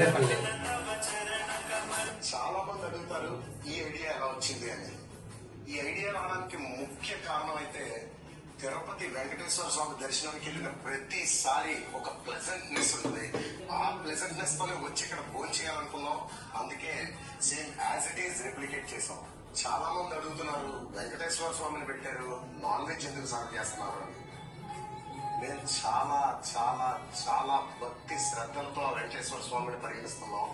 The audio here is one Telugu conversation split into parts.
తండేపల్లి చాలా మంది అడుగుతారు ఈ ఐడియా ఎలా వచ్చింది? అని. ఈ ఐడియా రావడానికి ముఖ్య కారణం అయితే తిరుపతి వెంకటేశ్వర స్వామి దర్శనానికి వెళ్ళిన ప్రతిసారి ఒక ప్లెజెంట్నెస్ ఉంటుంది. ఆ ప్లెజెంట్నెస్ తోనే వచ్చి ఇక్కడ భోజనం చేయాలనుకున్నాం. అందుకే same as it is replicate చేసాం. చాలా మంది అడుగుతున్నారు వెంకటేశ్వర స్వామిని పెట్టారు నాన్ వెజ్ ఎందుకు సాగు చేస్తున్నారు? నేను మేము చాలా చాలా చాలా శ్రద్ధలతో ఆ వెంకటేశ్వర స్వామిని పరిగణిస్తున్నాం.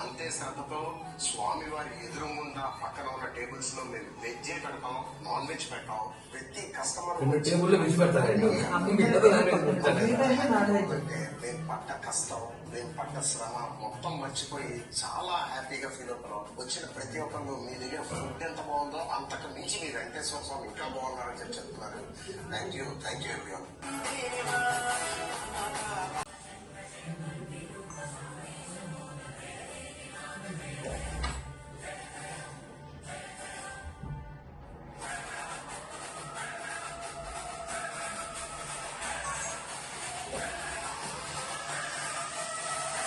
అంతే శ్రద్ధతో స్వామి వారి ఎదురుగుండా పక్కన ఉన్న టేబుల్స్లో మేము వెజ్ పెడతాం నాన్ వెజ్ పెట్టాం. ప్రతి కస్టమర్ మేము పడ్డ కష్టం మేము పడ్డ శ్రమ మొత్తం మర్చిపోయి చాలా హ్యాపీగా ఫీల్ అవుతున్నాం. వచ్చిన ప్రతి ఒక్కరు మీ దగ్గర ఫుడ్ ఎంత బాగుందో అంతకు మించి మీ వెంకటేశ్వర స్వామి ఇంకా బాగున్నారని చెప్పి చెప్తున్నారు. థ్యాంక్ యూ థ్యాంక్ యూ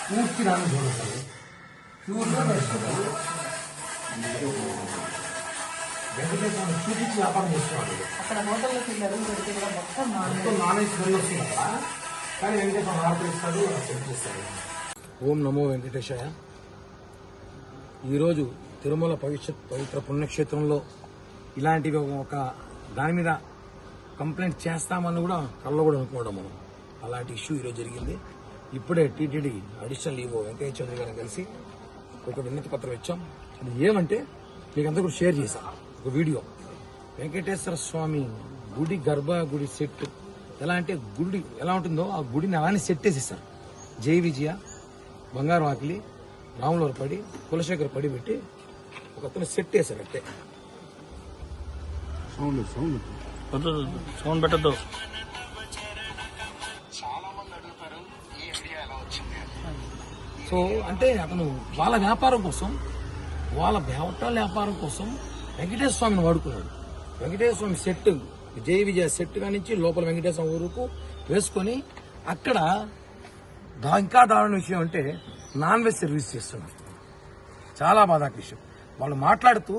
పూర్తి నాన్న చూడండి ప్యూర్గా నేర్చుకుంటారు వెంకటేశ్వర చూపించి వ్యాపారం చేస్తున్నాడు అక్కడ హోటల్లోకి వెళ్ళి అడుగు పెడితే కూడా మొత్తం నాన్ మొత్తం నాన్ వెజ్ స్మెల్ వస్తుంది కదా. కానీ వెంకటేశ్వర ఆర్డర్ ఇస్తాడు సెట్ చేస్తాడు ఓం నమో వెంకటేశాయ. ఈరోజు తిరుమల పవిత్ర పవిత్ర పుణ్యక్షేత్రంలో ఇలాంటివి ఒక దాని మీద కంప్లైంట్ చేస్తామని కూడా కళ్ళలో కూడా అనుకోవడం మనం. అలాంటి ఇష్యూ ఈరోజు జరిగింది. ఇప్పుడే TTD additional EO Venkaiah Chowdary గారిని కలిసి ఒక విన్నతి పత్రం ఇచ్చాం. అది ఏమంటే మీకు అంతా కూడా షేర్ చేశాం. ఒక వీడియో. వెంకటేశ్వర స్వామి గుడి గర్భ గుడి సెట్. ఎలా అంటే గుడి ఎలా ఉంటుందో ఆ గుడిని అలానే సెట్ వేసేస్తారు జై విజయ బంగారం ఆకిలి రాములవారు పడి కులశేఖర్ పడి పెట్టి ఒక అతను సెట్ వేశారు అంటే సౌండ్ పెట్టద్దు. సో అంటే అతను వాళ్ళ వ్యాపారం కోసం వాళ్ళ హోటల్ వ్యాపారం కోసం వెంకటేశ్వర స్వామిని వాడుకున్నాడు. వెంకటేశ్వర స్వామి సెట్ జై విజయ సెట్ కానించి లోపల వెంకటేశ్వర ఊరుకు వేసుకొని అక్కడ ఇంకా దారుణ విషయం అంటే నాన్ వెజ్ సర్వీస్ చేస్తున్నారు చాలా బాధాక విషయం వాళ్ళు మాట్లాడుతూ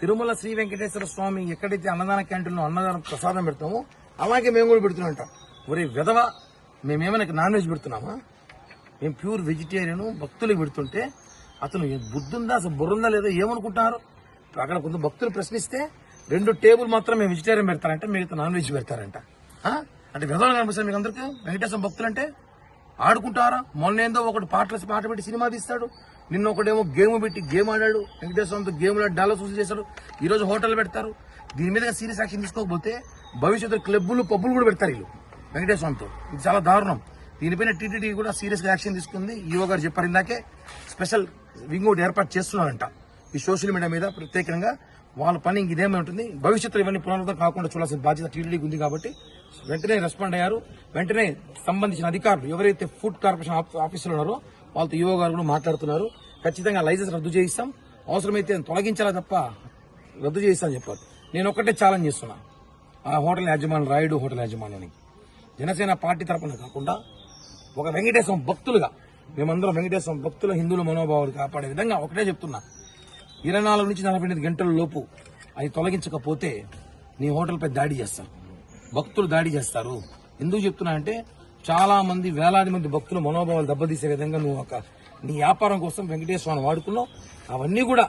తిరుమల శ్రీ వెంకటేశ్వర స్వామి ఎక్కడైతే అన్నదాన క్యాంటీన్లో అన్నదానం ప్రసాదం పెడతామో అలాగే మేము కూడా పెడుతున్నాం ఒరే విధవ మేమేమైనా నాన్ వెజ్ పెడుతున్నామా? మేము ప్యూర్ వెజిటేరియన్ భక్తులకు పెడుతుంటే అతను బుద్ధుందా అసలు బుర్రుందా లేదా ఏమనుకుంటున్నారు? అక్కడ కొంత భక్తులు ప్రశ్నిస్తే రెండు టేబుల్ మాత్రం మేము వెజిటేరియన్ పెడతారంట మిగతా నాన్ వెజ్ పెడతారంట. అంటే విధానం కనిపిస్తారు మీకు అందరికీ? వెంకటేశ్వర భక్తులు అంటే ఆడుకుంటారా? మొన్న ఏందో ఒకటి పాటలు పాట పెట్టి సినిమా తీస్తాడు నిన్న ఒకడేమో గేమ్ పెట్టి గేమ్ ఆడాడు వెంకటేశ్వరంతో గేమ్లో డాలో చూసి చేశాడు ఈరోజు హోటల్ పెడతారు. దీని మీద సీరియస్ యాక్షన్ తీసుకోకపోతే భవిష్యత్తు క్లబ్బులు పబ్బులు కూడా పెడతారు వీళ్ళు వెంకటేశ్వరంతో ఇది చాలా దారుణం. దీనిపైన టీటీడీ కూడా సీరియస్గా యాక్షన్ తీసుకుంది. ఈవో గారు చెప్పారు ఇందాకే స్పెషల్ వింగ్ ఒకటి ఏర్పాటు చేస్తున్నారంట. ఈ సోషల్ మీడియా మీద ప్రత్యేకంగా వాళ్ళ పని ఇదేమై ఉంటుంది. భవిష్యత్తులో ఇవన్నీ పునరుద్ధరణ కాకుండా చూడాల్సిన బాధ్యత టీటీడీకి ఉంది కాబట్టి వెంటనే రెస్పాండ్ అయ్యారు. వెంటనే సంబంధించిన అధికారులు ఎవరైతే ఫుడ్ కార్పొరేషన్ ఆఫ్- ఆఫీసులో ఉన్నారో వాళ్ళతో ఈవో గారు కూడా మాట్లాడుతున్నారు. ఖచ్చితంగా లైసెన్స్ రద్దు చేయిస్తాం. అవసరమైతే తొలగించాలా తప్ప రద్దు చేయిస్తామని చెప్పారు. నేను ఒక్కటే ఛాలెంజ్ చేస్తున్నా. ఆ హోటల్ యాజమాని రాయుడు హోటల్ యాజమాన్యానికి. జనసేన పార్టీ తరపున కాకుండా ఒక వెంకటేశ్వరం భక్తులుగా మేమందరం వెంకటేశ్వరం భక్తుల హిందువుల మనోభావాలు కాపాడే విధంగా ఒకటే చెప్తున్నా. ఇరవై నాలుగు నుంచి నలభై ఎనిమిది గంటల లోపు అది తొలగించకపోతే నీ హోటల్పై దాడి చేస్తారు. భక్తులు దాడి చేస్తారు. ఎందుకు చెప్తున్నా అంటే చాలా మంది వేలాది మంది భక్తుల మనోభావాలు దెబ్బతీసే విధంగా నువ్వు ఒక నీ వ్యాపారం కోసం వెంకటేశ్వరాన్ని వాడుకున్నావు. అవన్నీ కూడా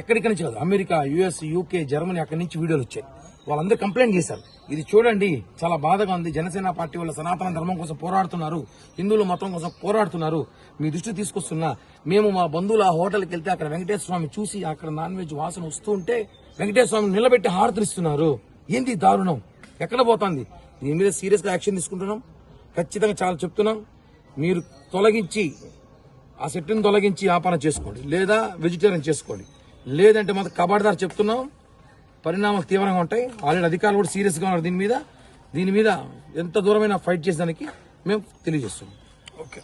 ఎక్కడికి నుంచి కాదు అమెరికా యుఎస్ యూకే జర్మనీ అక్కడి నుంచి వీడియోలు వచ్చాయి. వాళ్ళందరూ కంప్లైంట్ చేశారు. ఇది చూడండి చాలా బాధగా ఉంది. జనసేన పార్టీ వాళ్ళ సనాతన ధర్మం కోసం పోరాడుతున్నారు. హిందువుల మతం కోసం పోరాడుతున్నారు. మీ దృష్టి తీసుకొస్తున్నా మేము మా బంధువులు ఆ హోటల్కి వెళ్తే అక్కడ వెంకటేశ్వర స్వామి చూసి అక్కడ నాన్ వెజ్ వాసన వస్తూ ఉంటే వెంకటేశ్వర స్వామి నిలబెట్టి హారతిస్తున్నారు ఏంది దారుణం? ఎక్కడ పోతుంది? దీని మీద సీరియస్గా యాక్షన్ తీసుకుంటున్నాం? ఖచ్చితంగా చాలా చెప్తున్నాం. మీరు తొలగించి ఆ సెట్ని తొలగించి వ్యాపారం చేసుకోండి. లేదా వెజిటేరియన్ చేసుకోండి. లేదంటే మాకు కబాడ్దార్ చెప్తున్నాం. పరిణామాలు తీవ్రంగా ఉంటాయి. ఆల్రెడీ అధికారులు కూడా సీరియస్గా ఉన్నారు దీని మీద. దీని మీద ఎంత దూరమైన ఫైట్ చేసేదానికి మేము తెలియజేస్తున్నాం. ఓకే.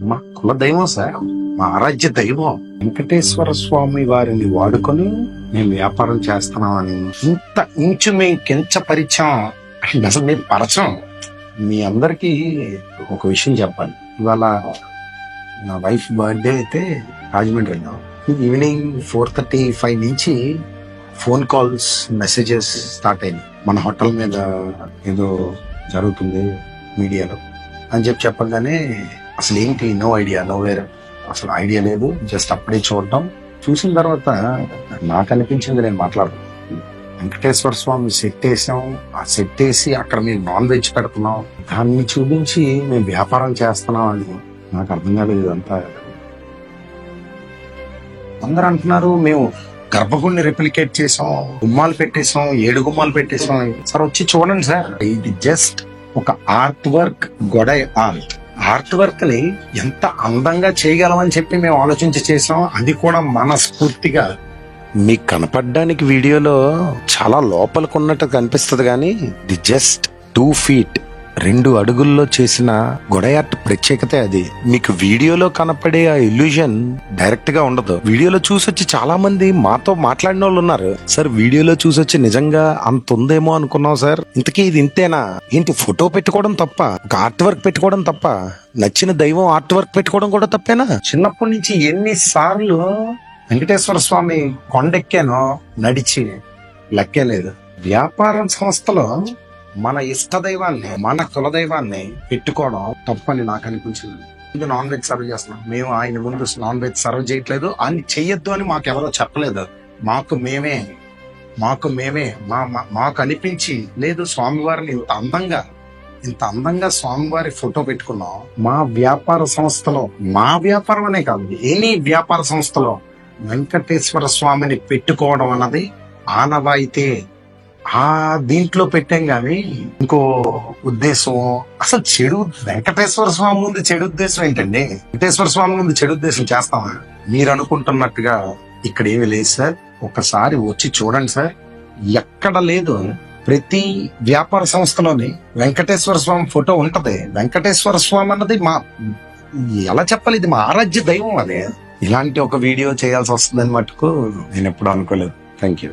మా కుల దైవం సార్. మా ఆరాధ్య దైవం. వెంకటేశ్వర స్వామి వారిని వాడుకొని మేము వ్యాపారం చేస్తున్నామని ఇంత ఇంచు మేము కించపరిచాం అసలు మేము పరచం. మీ అందరికీ ఒక విషయం చెప్పాలి. ఇవాళ నా వైఫ్ బర్త్డే అయితే రాజమండ్రి వెళ్ళాం ఈవినింగ్ ఫోర్ థర్టీ ఫైవ్ నుంచి ఫోన్ కాల్స్ మెసేజెస్ స్టార్ట్ అయినాయి. మన హోటల్ మీద ఏదో జరుగుతుంది మీడియాలో. అని చెప్పి చెప్పగానే అసలు ఏంటి నో ఐడియా నో వేర్. అసలు ఐడియా లేదు జస్ట్ అప్పుడే చూడటం చూసిన తర్వాత నాకు అనిపించింది నేను మాట్లాడను. వెంకటేశ్వర స్వామి సెట్ వేసాం. ఆ సెట్ వేసి అక్కడ మేము నాన్ వెజ్ పెడుతున్నాం. దాన్ని చూపించి మేము వ్యాపారం చేస్తున్నాం అని నాకు అర్థం కాలేదు ఇదంతా. అందరూ అంటున్నారు మేము గర్భగుడిని రెప్లికేట్ చేసాం గుమ్మాలు పెట్టేసాం ఏడు గుమ్మాలు పెట్టేసాం. సార్ వచ్చి చూడండి సార్. ఇది జస్ట్ ఒక ఆర్ట్ వర్క్ గొడై ఆర్ట్ ఆర్ట్ వర్క్ని ఎంత అందంగా చేయగలమని చెప్పి మేము ఆలోచించి చేసాం. అది కూడా మనస్ఫూర్తిగా. మీకు కనపడడానికి వీడియోలో చాలా లోపలికి ఉన్నట్టు కనిపిస్తుంది కానీ ఇది జస్ట్ టూ ఫీట్ రెండు అడుగుల్లో చేసిన గొడయార్ట్ ప్రత్యేకతే అది. మీకు వీడియోలో కనపడే ఆ ఇల్యూజన్ డైరెక్ట్గా ఉండదు. వీడియోలో చూసొచ్చి చాలా మంది మాతో మాట్లాడిన వాళ్ళు ఉన్నారు. సార్ వీడియోలో చూసొచ్చి నిజంగా అంత ఉందేమో అనుకున్నాం సార్? ఇంతకీ ఇది ఇంతేనా? ఏంటి ఫోటో పెట్టుకోవడం తప్ప? ఒక ఆర్ట్ వర్క్ పెట్టుకోవడం తప్ప? నచ్చిన దైవం ఆర్ట్ వర్క్ పెట్టుకోవడం కూడా తప్పేనా? చిన్నప్పటి నుంచి ఎన్ని సార్లు వెంకటేశ్వర స్వామి కొండెక్కాను నడిచి లెక్కలేదు. వ్యాపారం సంస్థలో మన ఇష్ట దైవాన్ని మన కులదైవాన్ని పెట్టుకోవడం తప్పని నాకు అనిపించింది. ఇది నాన్ వెజ్ సర్వ్ చేస్తున్నాం. మేము ఆయన ముందు నాన్ వెజ్ సర్వ్ చేయట్లేదు. అని చెయ్యొద్దు అని మాకు ఎవరో చెప్పలేదు. మాకు మేమే మాకు మేమే మా మాకు అనిపించి లేదు స్వామివారిని ఇంత అందంగా ఇంత అందంగా స్వామివారి ఫోటో పెట్టుకున్నాం. మా వ్యాపార సంస్థలో మా వ్యాపారం అనే కాదు ఎనీ వ్యాపార సంస్థలో వెంకటేశ్వర స్వామిని పెట్టుకోవడం అన్నది ఆనవాయితే ఆ దీంట్లో పెట్టాం కానీ ఇంకో ఉద్దేశం అసలు చెడు వెంకటేశ్వర స్వామి ముందు చెడు ఉద్దేశం ఏంటండి? వెంకటేశ్వర స్వామి ముందు చెడు ఉద్దేశం చేస్తామా? మీరు అనుకుంటున్నట్టుగా ఇక్కడ ఏమి లేదు సార్. ఒకసారి వచ్చి చూడండి సార్. ఎక్కడ లేదు. ప్రతి వ్యాపార సంస్థలోని వెంకటేశ్వర స్వామి ఫోటో ఉంటది. వెంకటేశ్వర స్వామి అన్నది మా ఎలా చెప్పాలి? ఇది మా ఆరాధ్య దైవం అదే. ఇలాంటి ఒక వీడియో చేయాల్సి వస్తుందని మటుకు నేను ఎప్పుడు అనుకోలేదు. Thank you